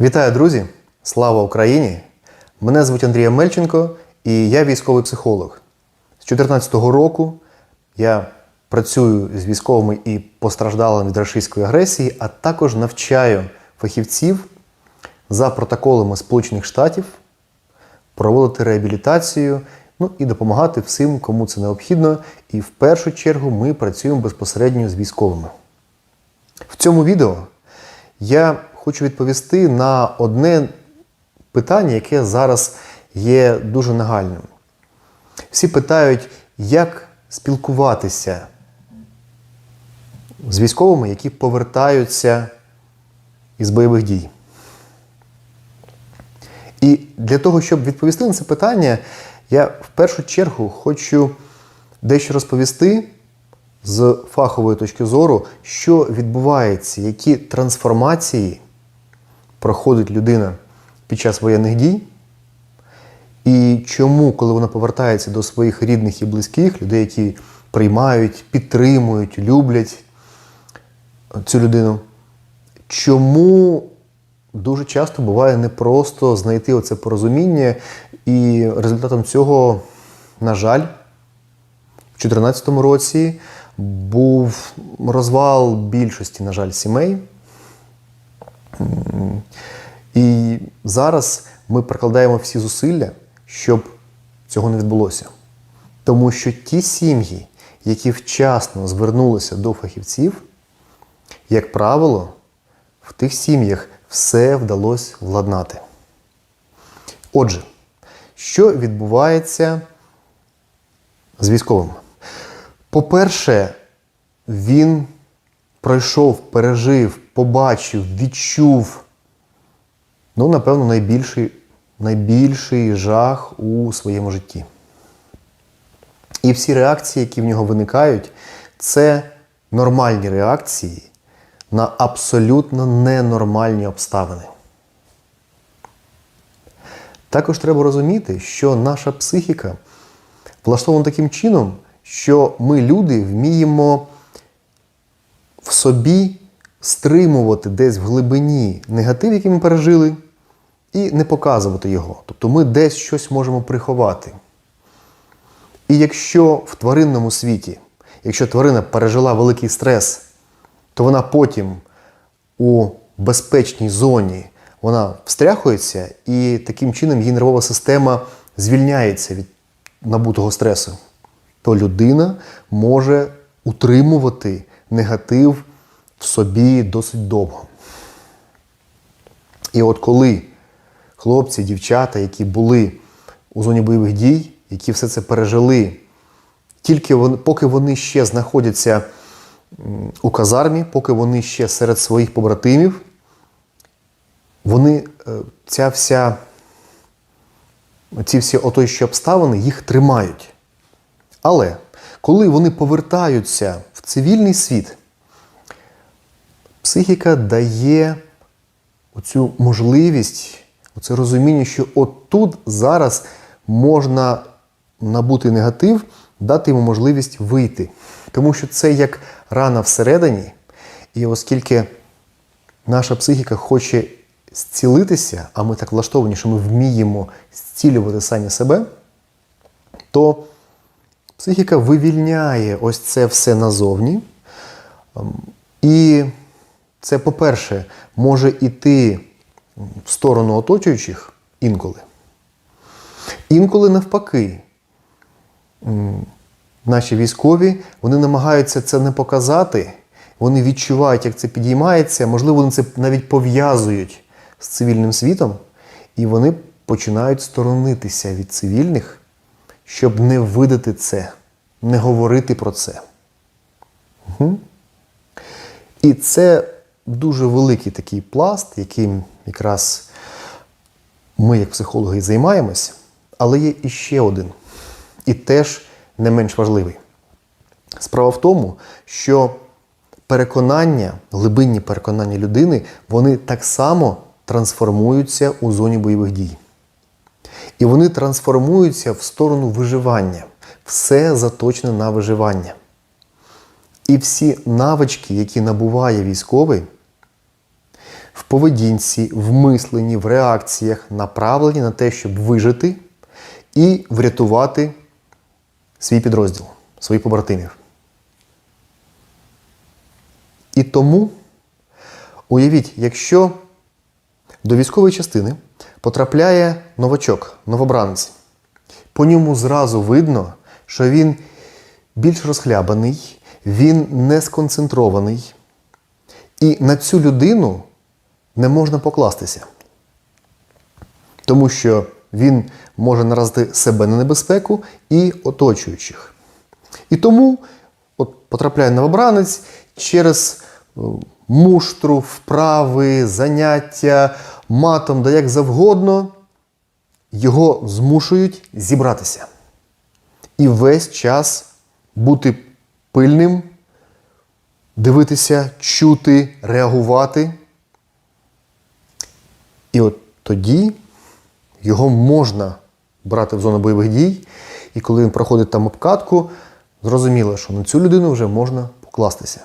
Вітаю, друзі! Слава Україні! Мене звуть Андрій Мельченко і я військовий психолог. З 2014 року я працюю з військовими і постраждалими від рашистської агресії, а також навчаю фахівців за протоколами Сполучених Штатів проводити реабілітацію, ну і допомагати всім, кому це необхідно. І в першу чергу ми працюємо безпосередньо з військовими. В цьому відео я хочу відповісти на одне питання, яке зараз є дуже нагальним. Всі питають, як спілкуватися з військовими, які повертаються із бойових дій. І для того, щоб відповісти на це питання, я в першу чергу хочу дещо розповісти з фахової точки зору, що відбувається, які трансформації проходить людина під час воєнних дій, і чому, коли вона повертається до своїх рідних і близьких, людей, які приймають, підтримують, люблять цю людину, чому дуже часто буває непросто знайти оце порозуміння, і результатом цього, на жаль, в 2014 році був розвал більшості, на жаль, сімей. І зараз ми прикладаємо всі зусилля, щоб цього не відбулося. Тому що ті сім'ї, які вчасно звернулися до фахівців, як правило, в тих сім'ях все вдалося владнати. Отже, що відбувається з військовим? По-перше, він пройшов, пережив, побачив, відчув, ну, напевно, найбільший, найбільший жах у своєму житті. І всі реакції, які в нього виникають, це нормальні реакції на абсолютно ненормальні обставини. Також треба розуміти, що наша психіка влаштована таким чином, що ми, люди, вміємо в собі стримувати десь в глибині негатив, який ми пережили, і не показувати його. Тобто ми десь щось можемо приховати. І якщо в тваринному світі, якщо тварина пережила великий стрес, то вона потім у безпечній зоні вона встряхується, і таким чином її нервова система звільняється від набутого стресу, то людина може утримувати негатив в собі досить довго. І от коли хлопці, дівчата, які були у зоні бойових дій, які все це пережили, тільки вони, поки вони ще знаходяться у казармі, поки вони ще серед своїх побратимів, вони, е, ця вся, ці всі оточуючі обставини їх тримають. Але коли вони повертаються в цивільний світ, психіка дає оцю можливість, оце розуміння, що отут зараз можна набути негатив, дати йому можливість вийти. Тому що це як рана всередині, і оскільки наша психіка хоче зцілитися, а ми так влаштовані, що ми вміємо зцілювати самі себе, то психіка вивільняє ось це все назовні. Ем, І це, по-перше, може йти в сторону оточуючих інколи. Інколи навпаки, наші військові вони намагаються це не показати, вони відчувають, як це підіймається, можливо, вони це навіть пов'язують з цивільним світом, і вони починають сторонитися від цивільних, щоб не видати це, не говорити про це. Угу. І це дуже великий такий пласт, яким якраз ми, як психологи, і займаємось, але є іще один, і теж не менш важливий. Справа в тому, що переконання, глибинні переконання людини, вони так само трансформуються у зоні бойових дій. І вони трансформуються в сторону виживання. Все заточене на виживання. І всі навички, які набуває військовий, в поведінці, в мисленні, в реакціях направлені на те, щоб вижити і врятувати свій підрозділ, своїх побратимів. І тому уявіть, якщо до військової частини потрапляє новачок, новобранець, по ньому зразу видно, що він більш розхлябаний, він не сконцентрований. І на цю людину не можна покластися. Тому що він може наразити себе на небезпеку і оточуючих. І тому от потрапляє новобранець через е, муштру, вправи, заняття, матом, да як завгодно, його змушують зібратися. І весь час бути пильним, дивитися, чути, реагувати. І от тоді його можна брати в зону бойових дій, і коли він проходить там обкатку, зрозуміло, що на цю людину вже можна покластися.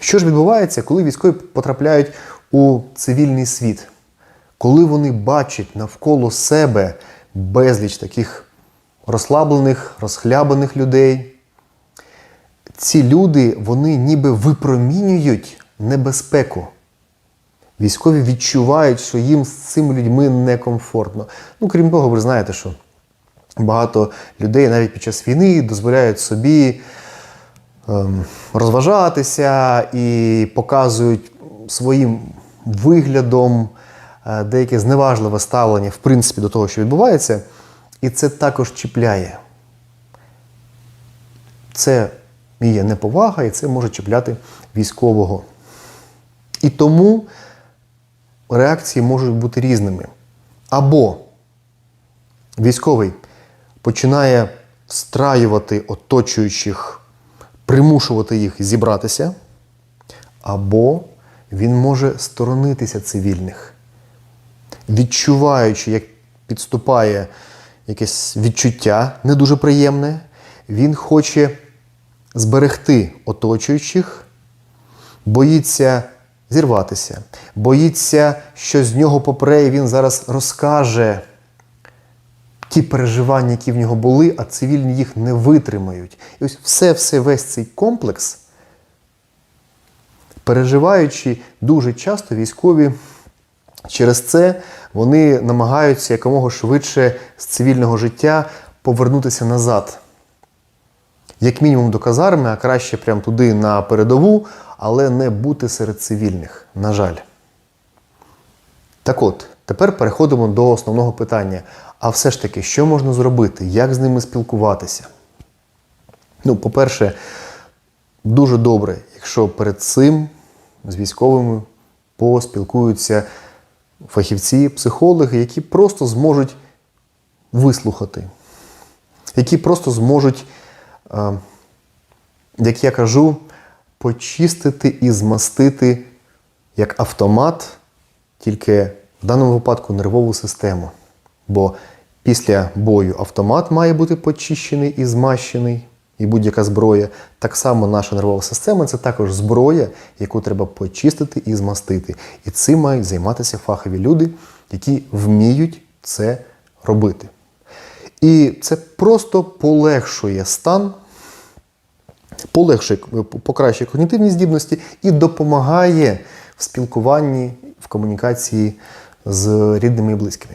Що ж відбувається, коли військові потрапляють у цивільний світ? Коли вони бачать навколо себе безліч таких розслаблених, розхлябаних людей, ці люди, вони ніби випромінюють небезпеку. Військові відчувають, що їм з цими людьми некомфортно. Ну, крім того, ви знаєте, що багато людей навіть під час війни дозволяють собі ем, розважатися і показують своїм виглядом е, деяке зневажливе ставлення, в принципі, до того, що відбувається. І це також чіпляє. Це є неповага, і це може чіпляти військового. І тому реакції можуть бути різними. Або військовий починає встраювати оточуючих, примушувати їх зібратися, або він може сторонитися цивільних, відчуваючи, як підступає якесь відчуття не дуже приємне, він хоче зберегти оточуючих, боїться зірватися, боїться, що з нього попре, і він зараз розкаже ті переживання, які в нього були, а цивільні їх не витримають. І ось все-все весь цей комплекс, переживаючи дуже часто військові. Через це вони намагаються якомога швидше з цивільного життя повернутися назад. Як мінімум до казарми, а краще прямо туди на передову, але не бути серед цивільних, на жаль. Так от, тепер переходимо до основного питання. А все ж таки, що можна зробити? Як з ними спілкуватися? Ну, по-перше, дуже добре, якщо перед цим з військовими поспілкуються фахівці, психологи, які просто зможуть вислухати, які просто зможуть, е, як я кажу, почистити і змастити як автомат, тільки в даному випадку нервову систему. Бо після бою автомат має бути почищений і змащений, і будь-яка зброя. Так само наша нервова система це також зброя, яку треба почистити і змастити. І цим мають займатися фахові люди, які вміють це робити. І це просто полегшує стан, полегшує, покращує когнітивні здібності і допомагає в спілкуванні, в комунікації з рідними і близькими.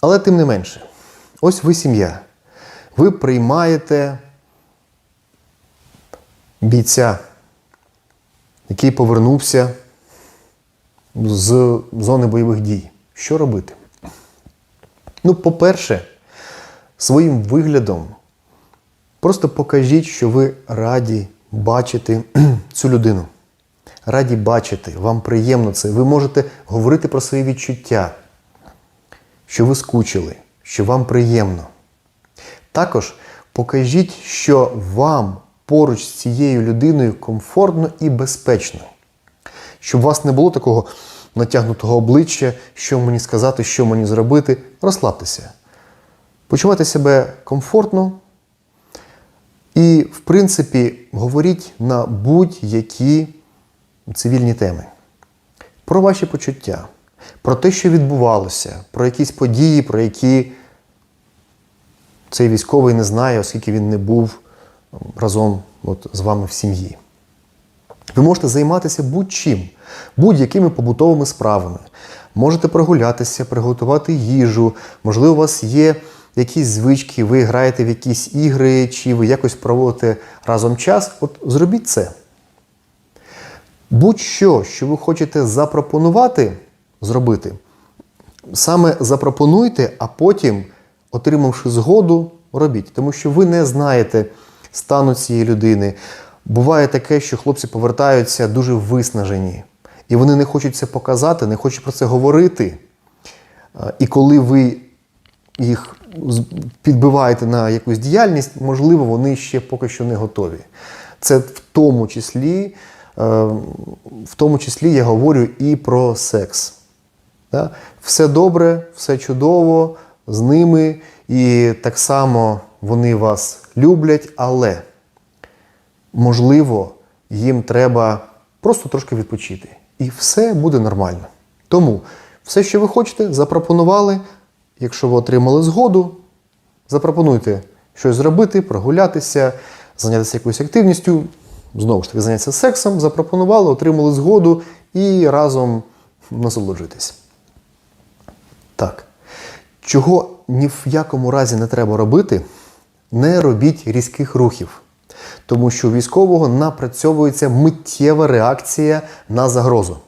Але тим не менше, ось ви сім'я. Ви приймаєте бійця, який повернувся з зони бойових дій. Що робити? Ну, по-перше, своїм виглядом просто покажіть, що ви раді бачити цю людину. Раді бачити, вам приємно це. Ви можете говорити про свої відчуття, що ви скучили, що вам приємно. Також покажіть, що вам поруч з цією людиною комфортно і безпечно. Щоб у вас не було такого натягнутого обличчя, що мені сказати, що мені зробити. Розслабтеся. Почувайте себе комфортно. І, в принципі, говоріть на будь-які цивільні теми. про ваші почуття, про те, що відбувалося, про якісь події, про які цей військовий не знає, оскільки він не був разом от, з вами в сім'ї. Ви можете займатися будь-чим, будь-якими побутовими справами. Можете прогулятися, приготувати їжу, можливо, у вас є якісь звички, ви граєте в якісь ігри, чи ви якось проводите разом час. От зробіть це. Будь-що, що ви хочете запропонувати зробити, саме запропонуйте, а потім, отримавши згоду, робіть. Тому що ви не знаєте стану цієї людини. Буває таке, що хлопці повертаються дуже виснажені, і вони не хочуть це показати, не хочуть про це говорити. І коли ви їх підбиваєте на якусь діяльність, можливо, вони ще поки що не готові. Це в тому числі, е, в тому числі я говорю і про секс. Все добре, все чудово з ними, і так само вони вас люблять, але можливо, їм треба просто трошки відпочити. І все буде нормально. Тому все, що ви хочете, запропонували. Якщо ви отримали згоду, запропонуйте щось зробити, прогулятися, зайнятися якоюсь активністю, знову ж таки, зайнятися сексом, запропонували, отримали згоду і разом насолоджуйтесь. Так. Чого ні в якому разі не треба робити, не робіть різких рухів. Тому що у військового напрацьовується миттєва реакція на загрозу.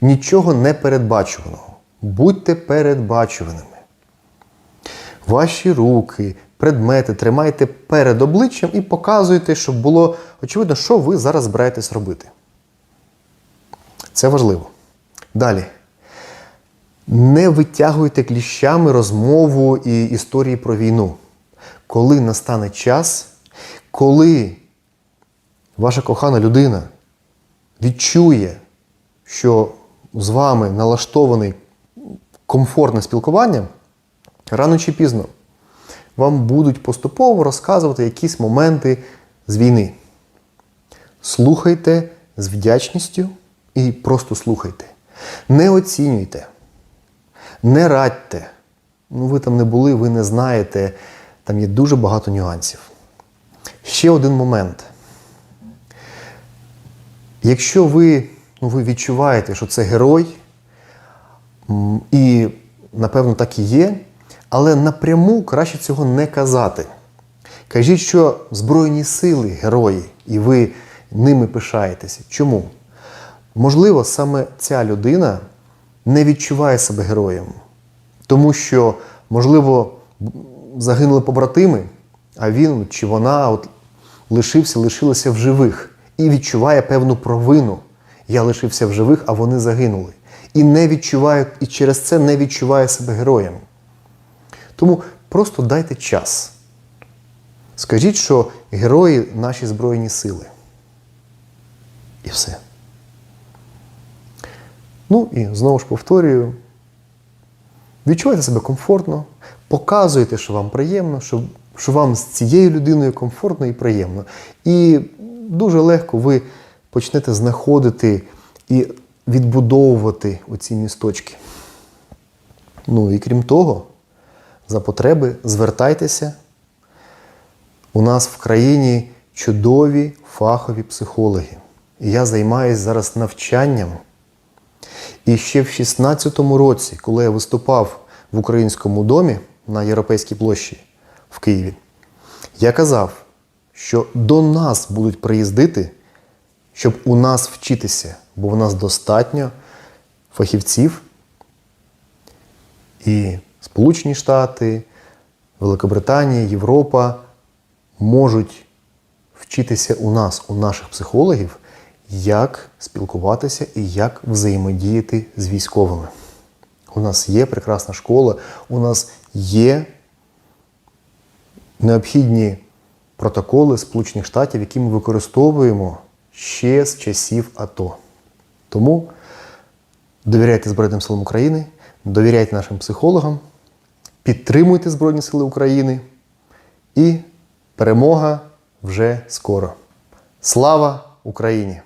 Нічого не передбачуваного. Будьте передбачуваними. Ваші руки, предмети тримайте перед обличчям і показуйте, щоб було очевидно, що ви зараз збираєтесь робити. Це важливо. Далі. Не витягуйте кліщами розмову і історії про війну. Коли настане час, коли ваша кохана людина відчує, що з вами налаштований комфортне спілкування, рано чи пізно вам будуть поступово розказувати якісь моменти з війни. Слухайте з вдячністю і просто слухайте. Не оцінюйте, не радьте. Ну, ви там не були, ви не знаєте. Там є дуже багато нюансів. Ще один момент. Якщо ви, ну, ви відчуваєте, що це герой, і напевно так і є, але напряму краще цього не казати. Кажіть, що Збройні сили герої, і ви ними пишаєтеся. Чому? Можливо, саме ця людина не відчуває себе героєм, тому що, можливо, загинули побратими, а він чи вона от лишився, лишилася в живих і відчуває певну провину. Я лишився в живих, а вони загинули. І не відчуває, і через це не відчуває себе героєм. Тому просто дайте час. Скажіть, що герої наші Збройні сили. І все. Ну і знову ж повторюю, відчувайте себе комфортно, показуйте, що вам приємно, що, що вам з цією людиною комфортно і приємно. І дуже легко ви почнете знаходити і відбудовувати оці місточки. Ну і крім того, за потреби звертайтеся. У нас в країні чудові фахові психологи. І я займаюся зараз навчанням. І ще в 16-му році, коли я виступав в українському домі на Європейській площі в Києві, я казав, що до нас будуть приїздити, щоб у нас вчитися, бо в нас достатньо фахівців. І Сполучені Штати, Великобританія, Європа можуть вчитися у нас, у наших психологів, як спілкуватися і як взаємодіяти з військовими. У нас є прекрасна школа, у нас є необхідні протоколи Сполучених Штатів, які ми використовуємо ще з часів АТО. Тому довіряйте Збройним силам України, довіряйте нашим психологам, підтримуйте Збройні Сили України і перемога вже скоро. Слава Україні!